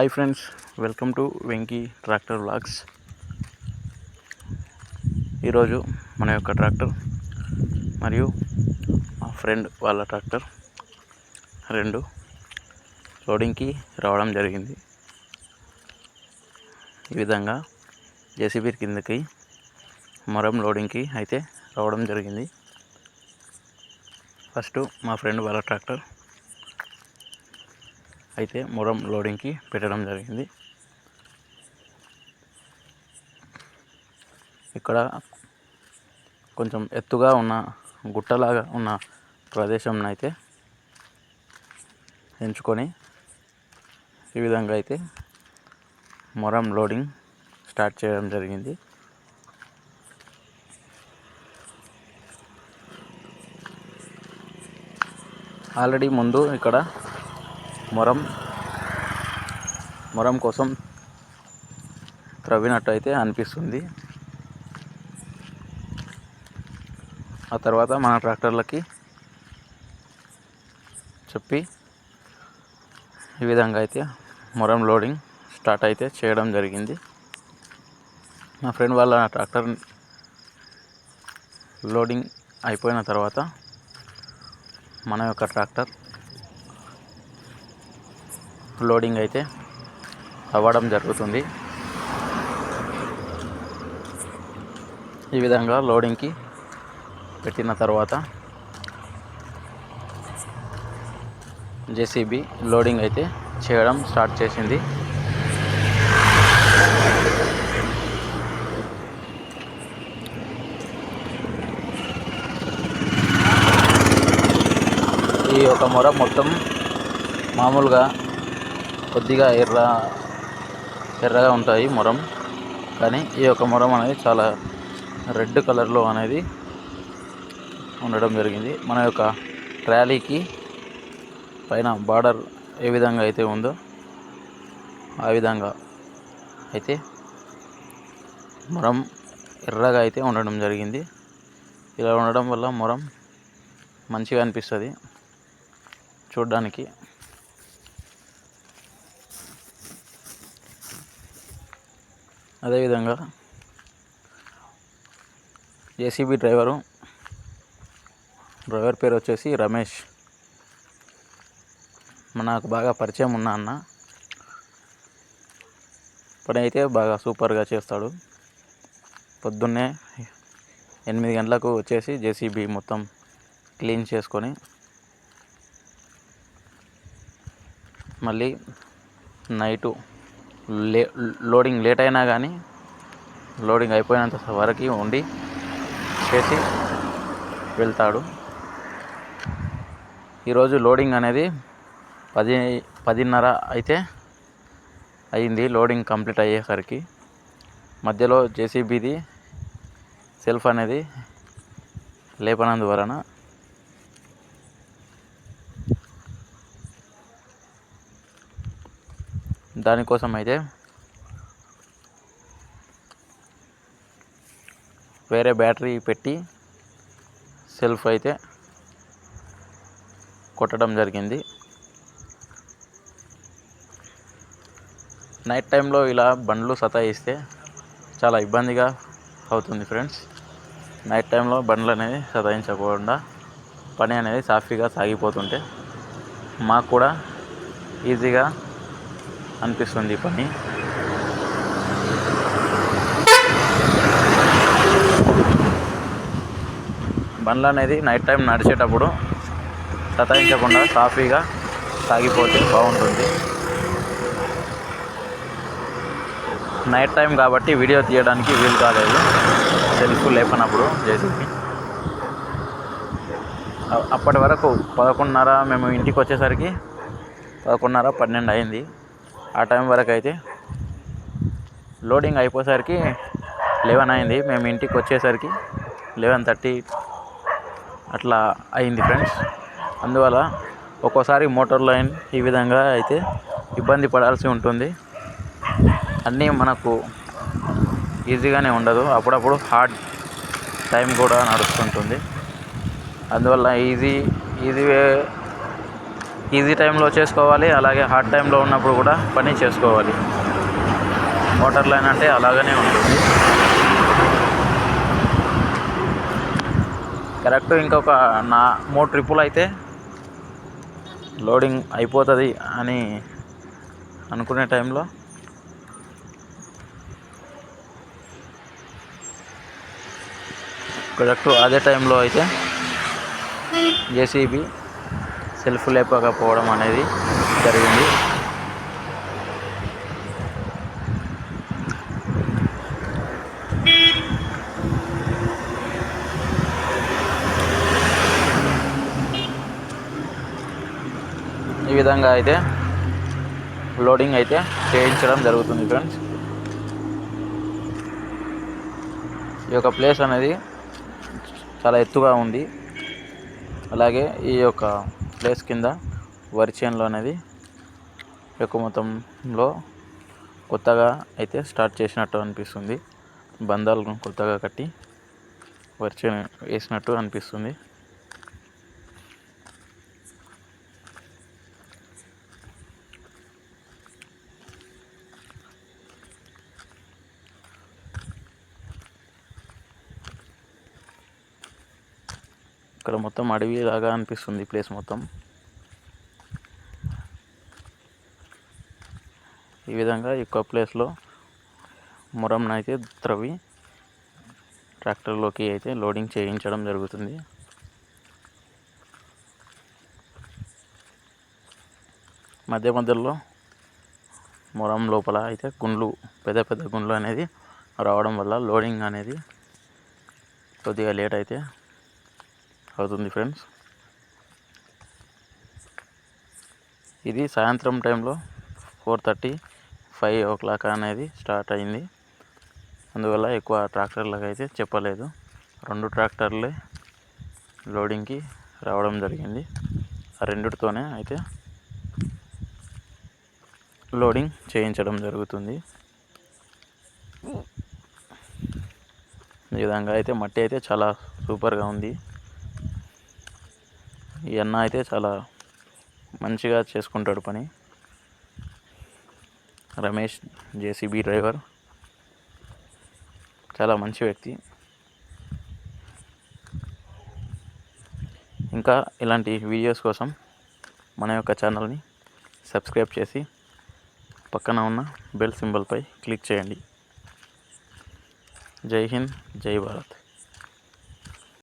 Hi friends welcome to Venky tractor vlogs. ఈరోజు మన యొక్క ట్రాక్టర్ మరియు మా ఫ్రెండ్ వాళ్ళ ట్రాక్టర్ రెండు లోడింగ్కి రావడం జరిగింది. ఈ విధంగా జేసీబీ కిందకి మరం లోడింగ్కి అయితే రావడం జరిగింది. ఫస్ట్ మా ఫ్రెండ్ వాళ్ళ ట్రాక్టర్ అయితే మొరం లోడింగ్కి పెట్టడం జరిగింది. ఇక్కడ కొంచెం ఎత్తుగా ఉన్న గుట్టలాగా ఉన్న ప్రదేశం అయితే ఎంచుకొని ఈ విధంగా అయితే మొరం లోడింగ్ స్టార్ట్ చేయడం జరిగింది. ఆల్రెడీ ముందు ఇక్కడ మొరం. మొరం కోసం త్రవ్వినట్టు అయితే అనిపిస్తుంది. ఆ తర్వాత మన ట్రాక్టర్లకి చెప్పి ఈ విధంగా అయితే మొరం లోడింగ్ స్టార్ట్ అయితే చేయడం జరిగింది. మా ఫ్రెండ్ వాళ్ళ ట్రాక్టర్ లోడింగ్ అయిపోయిన తర్వాత మన యొక్క ట్రాక్టర్ లోడింగ్ అయితే అవ్వడం జరుగుతుంది. ఈ విధంగా లోడింగ్కి పెట్టిన తర్వాత జేసీబీ లోడింగ్ అయితే చేయడం స్టార్ట్ చేసింది. ఈ ఒక మొర మొత్తం మామూలుగా కొద్దిగా ఎర్ర ఎర్రగా ఉంటాయి మొరం. కానీ ఈ యొక్క మొరం అనేది చాలా రెడ్ కలర్లో అనేది ఉండడం జరిగింది. మన యొక్క ట్రాలీకి పైన బార్డర్ ఏ విధంగా అయితే ఉందో ఆ విధంగా అయితే మొరం ఎర్రగా అయితే ఉండడం జరిగింది. ఇలా ఉండడం వల్ల మొరం మంచిగా అనిపిస్తుంది. చూడడానికి అదేవిధంగా జేసీబీ డ్రైవరు డ్రైవర్ పేరు వచ్చేసి రమేష్. నాకు బాగా పరిచయం ఉన్న అన్న. పని అయితే బాగా సూపర్గా చేస్తాడు. పొద్దున్నే ఎనిమిది గంటలకు వచ్చేసి జేసీబీ మొత్తం క్లీన్ చేసుకొని మళ్ళీ నైటు లే లోడింగ్ లేట్ అయినా కానీ లోడింగ్ అయిపోయినంత వరకు ఉండి చేసి వెళ్తాడు. ఈరోజు లోడింగ్ అనేది పది పదిన్నర అయితే అయింది. లోడింగ్ కంప్లీట్ అయ్యేసరికి మధ్యలో జేసీబీది సెల్ఫ్ అనేది లేపనందువలన దానికోసం అయితే వేరే బ్యాటరీ పెట్టి సెల్ఫ్ అయితే కొట్టడం జరిగింది. నైట్ టైంలో ఇలా బండ్లు సతాయిస్తే చాలా ఇబ్బందిగా అవుతుంది ఫ్రెండ్స్. నైట్ టైంలో బండ్లు అనేది సతాయించకుండా పని అనేది సాఫీగా సాగిపోతుంటే మాకు కూడా ఈజీగా అనిపిస్తుంది పని. బండ్లు అనేది నైట్ టైం నడిచేటప్పుడు సతాయించకుండా సాఫీగా సాగిపోతే బాగుంటుంది. నైట్ టైం కాబట్టి వీడియో తీయడానికి వీలు కాలేదు. సెల్ఫ్ లేపనప్పుడు జేసీబీ. అప్పటి వరకు పదకొండున్నర మేము ఇంటికి వచ్చేసరికి పదకొండున్నర పన్నెండు అయింది. ఆ టైం వరకు అయితే లోడింగ్ అయిపోయేసరికి లెవెన్ అయింది. మేము ఇంటికి వచ్చేసరికి లెవెన్ థర్టీ అట్లా అయింది ఫ్రెండ్స్. అందువల్ల ఒక్కోసారి మోటార్ లైన్ ఈ విధంగా అయితే ఇబ్బంది పడాల్సి ఉంటుంది. అన్నీ మనకు ఈజీగానే ఉండదు. అప్పుడప్పుడు హార్డ్ టైం కూడా నడుస్తుంటుంది. అందువల్ల ఈజీ ఈజీ వే ఈజీ టైంలో చేసుకోవాలి అలాగే హార్డ్ టైంలో ఉన్నప్పుడు కూడా పని చేసుకోవాలి. వాటర్ లైన్ అంటే అలాగనే ఉంటుంది. కరెక్ట్ ఇంకొక నా మూడు ట్రిప్పులు అయితే లోడింగ్ అయిపోతుంది అని అనుకునే టైంలో కరెక్ట్ అదే టైంలో అయితే జేసీబీ సెల్ఫ్ లేపకపోవడం అనేది జరిగింది. ఈ విధంగా అయితే లోడింగ్ అయితే చేయించడం జరుగుతుంది ఫ్రెండ్స్. ఈ యొక్క ప్లేస్ అనేది చాలా ఎత్తుగా ఉంది. అలాగే ఈ యొక్క ప్లేస్ కింద వరి అనేది ఎక్కువ మొత్తంలో కొత్తగా అయితే స్టార్ట్ చేసినట్టు అనిపిస్తుంది. బంధాలు కొత్తగా కట్టి వరి చేను వేసినట్టు అనిపిస్తుంది. ఇక్కడ మొత్తం అడవి లాగా అనిపిస్తుంది ప్లేస్ మొత్తం. ఈ విధంగా ఎక్కువ ప్లేస్లో మురంను అయితే త్రవి ట్రాక్టర్లోకి అయితే లోడింగ్ చేయించడం జరుగుతుంది. మధ్య మధ్యలో మొరం లోపల అయితే గుండ్లు పెద్ద పెద్ద గుండ్లు అనేది రావడం వల్ల లోడింగ్ అనేది కొద్దిగా లేట్ అయితే అవుతుంది ఫ్రెండ్స్ ఇది సాయంత్రం టైంలో four thirty five o'clock అనేది స్టార్ట్ అయింది. అందువల్ల ఎక్కువ ట్రాక్టర్లకు అయితే చెప్పలేదు. రెండు ట్రాక్టర్లే లోడింగ్కి రావడం జరిగింది. ఆ రెండిటితోనే అయితే లోడింగ్ చేయించడం జరుగుతుంది. ఈ విధంగా అయితే మట్టి అయితే చాలా సూపర్గా ఉంది. ఈ అన్న అయితే చాలా మంచిగా చేసుకుంటాడు పని. Ramesh JCB driver. చాలా మంచి వ్యక్తి. ఇంకా ఇలాంటి వీడియోస్ కోసం మన యొక్క ఛానల్ని సబ్స్క్రైబ్ చేసి పక్కన ఉన్న బెల్ సింబల్పై క్లిక్ చేయండి. జై హింద్ జై భారత్.